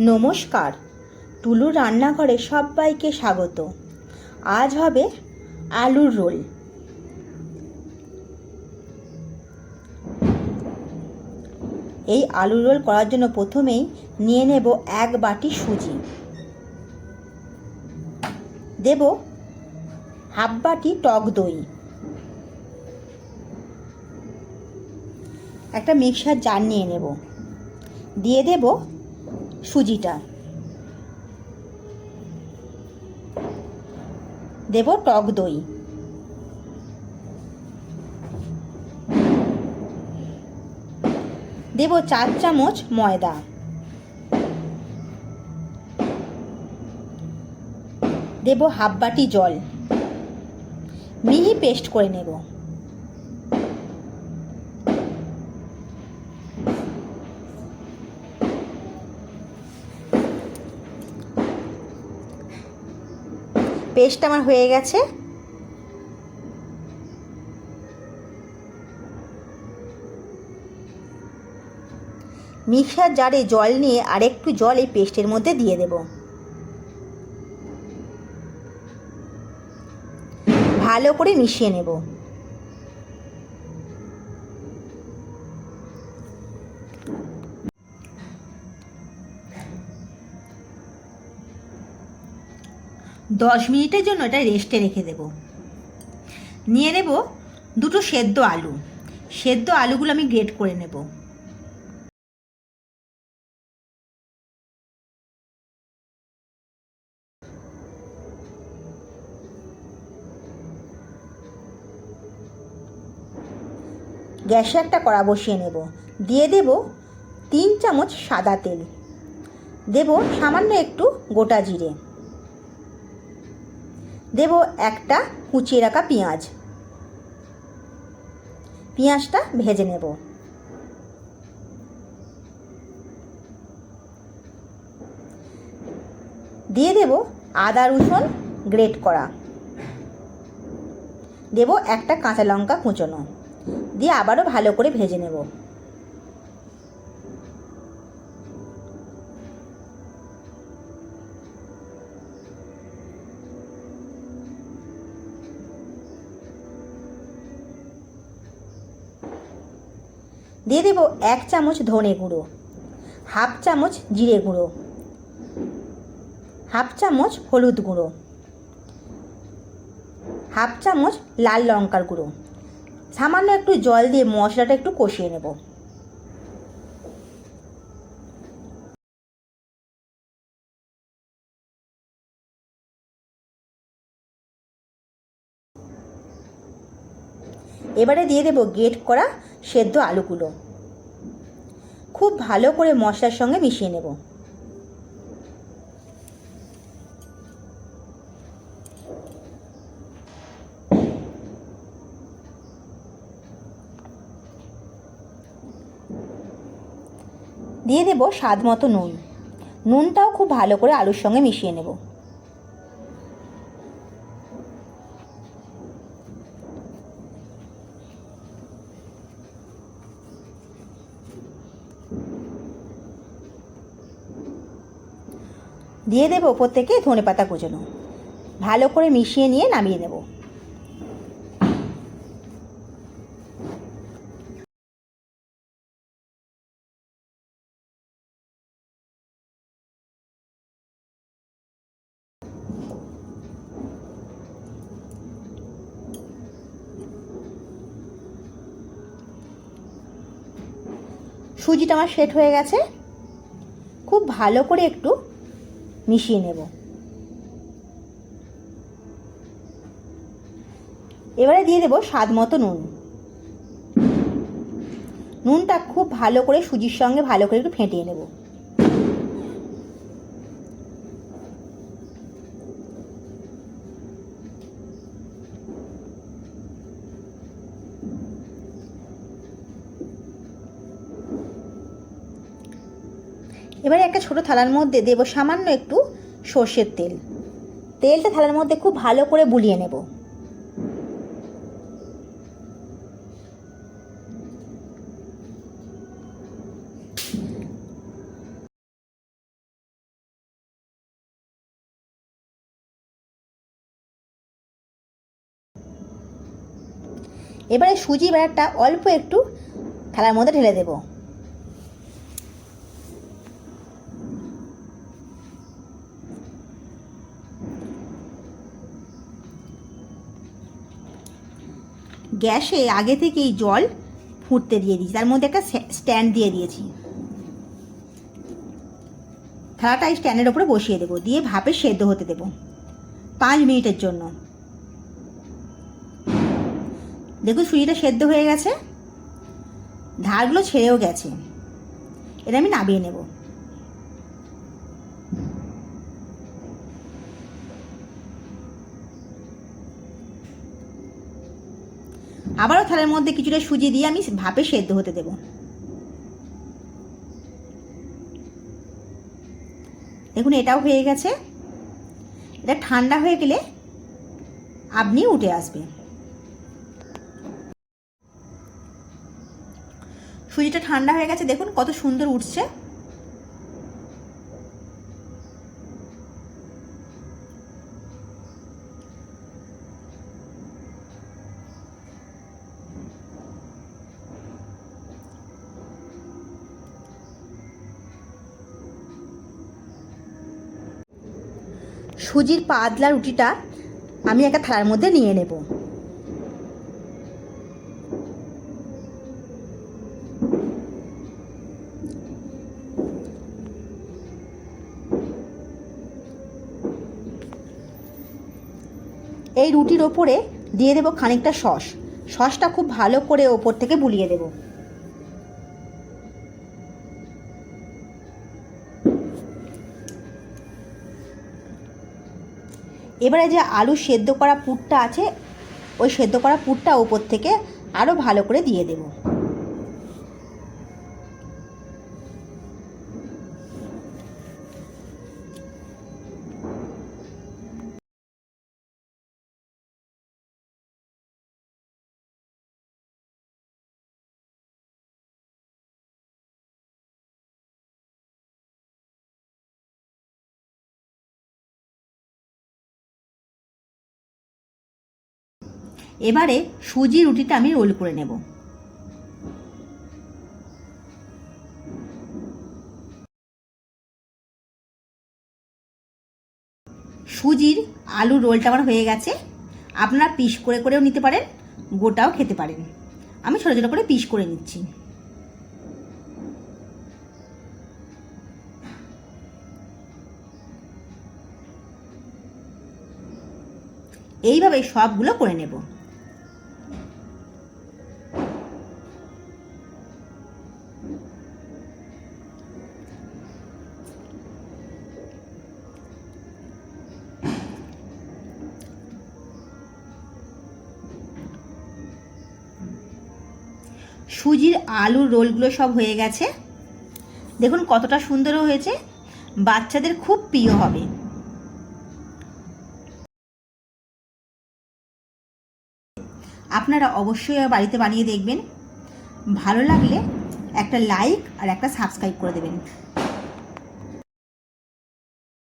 নমস্কার। টুলু রান্নাঘরে সবাইকে স্বাগত। আজ হবে আলুর রোল। এই আলুর রোল করার জন্য প্রথমেই নিয়ে নেব এক বাটি সুজি। দেব হাফ বাটি টক দই। একটা মিক্সার জার নিয়ে নেব। দিয়ে দেব সুজিটা। দেব টক দই। দেব চার চামচ ময়দা। দেব হাফ বাটি জল। মিহি পেস্ট করে নেব। পেস্ট আমার হয়ে গেছে। মিক্সার জারে জল নিয়ে আরেকটু জল এই পেস্টের মধ্যে দিয়ে দেব। ভালো করে মিশিয়ে নেব। দশ মিনিটের জন্য এটা রেস্টে রেখে দেব। নিয়ে নেব দুটো সেদ্ধ আলু। সেদ্ধ আলুগুলো আমি গ্রেট করে নেব। গ্যাসে একটা কড়া বসিয়ে নেব। দিয়ে দেব তিন চামচ সাদা তেল। দেব সামান্য একটু গোটা জিরে। দেব একটা কুচিয়ে রাখা পেঁয়াজ। পেঁয়াজটা ভেজে নেব। দিয়ে দেব আদা, রসুন গ্রেট করা। দেব একটা কাঁচা লঙ্কা কুচোনো। দিয়ে আবারও ভালো করে ভেজে নেব। দিয়ে দেবো এক চামচ ধনে গুঁড়ো, হাফ চামচ জিরে গুঁড়ো, হাফ চামচ হলুদ গুঁড়ো, হাফ চামচ লাল লঙ্কার গুঁড়ো। সামান্য একটু জল দিয়ে মশলাটা একটু কষিয়ে নেব। এবারে দিয়ে দেবো গেট করা সেদ্ধ আলুগুলো। খুব ভালো করে মশলার সঙ্গে মিশিয়ে নেব। দিয়ে দেব স্বাদ মতো নুন। নুনটাও খুব ভালো করে আলুর সঙ্গে মিশিয়ে নেব। দিয়ে দেবো ওপর থেকে ধনে পাতা কুচোনো। ভালো করে মিশিয়ে নিয়ে নামিয়ে নেব সুজিটা আমার সেট হয়ে গেছে। খুব ভালো করে একটু মিশিয়ে নেব। এবারে দিয়ে দেবো স্বাদ মতো নুন। নুনটা খুব ভালো করে সুজির সঙ্গে ভালো করে একটু ফেটিয়ে নেব। এবারে একটা ছোট থালার মধ্যে দেব সামান্য একটু সর্ষের তেল। তেলটা থালার মধ্যে খুব ভালো করে বুলিয়ে নেব। এবারে সুজি ব্যাটারটা অল্প একটু থালার মধ্যে ঢেলে দেবো। গ্যাসে আগে থেকেই জল ফুটতে দিয়ে দিয়েছি। তার মধ্যে একটা স্ট্যান্ড দিয়ে দিয়েছি। থালাটা এই স্ট্যান্ডের ওপরে বসিয়ে দেবো, দিয়ে ভাপে সেদ্ধ হতে দেবো পাঁচ মিনিটের জন্য। দেখুন সুজিটা সেদ্ধ হয়ে গেছে। ধারগুলো ছেড়েও গেছে। এটা আমি নামিয়ে নেব। আবারও থালার মধ্যে কিছুটা সুজি দিয়ে আমি ভাপে সেদ্ধ হতে দেব। দেখুন, এটাও হয়ে গেছে। এটা ঠান্ডা হয়ে গেলে আপনি উঠে আসবে সুজিটা ঠান্ডা হয়ে গেছে। দেখুন, কত সুন্দর উঠছে। সুজির পাতলা রুটিটা আমি একটা থালার মধ্যে নিয়ে নেব। এই রুটির ওপরে দিয়ে দেবো খানিকটা সস। সসটা খুব ভালো করে ওপর থেকে বুলিয়ে দেবো। এবারে যে আলু সেদ্ধ করা পুরটা আছে, ওই সেদ্ধ করা পুরটা ওপর থেকে আরও ভালো করে দিয়ে দেব। এবারে সুজি রুটিটা আমি রোল করে নেব। সুজির আলুর রোলটা আমার হয়ে গেছে। আপনারা পিস করে করেও নিতে পারেন, গোটাও খেতে পারেন। আমি ছোটো ছোটো করে পিস করে নিচ্ছি। এইভাবে সবগুলো করে নেব। সুজির আলুর রোলগুলো সব হয়ে গেছে। দেখুন কতটা সুন্দরও হয়েছে। বাচ্চাদের খুব প্রিয় হবে। আপনারা অবশ্যই বাড়িতে বানিয়ে দেখবেন। ভালো লাগলে একটা লাইক আর একটা সাবস্ক্রাইব করে দেবেন।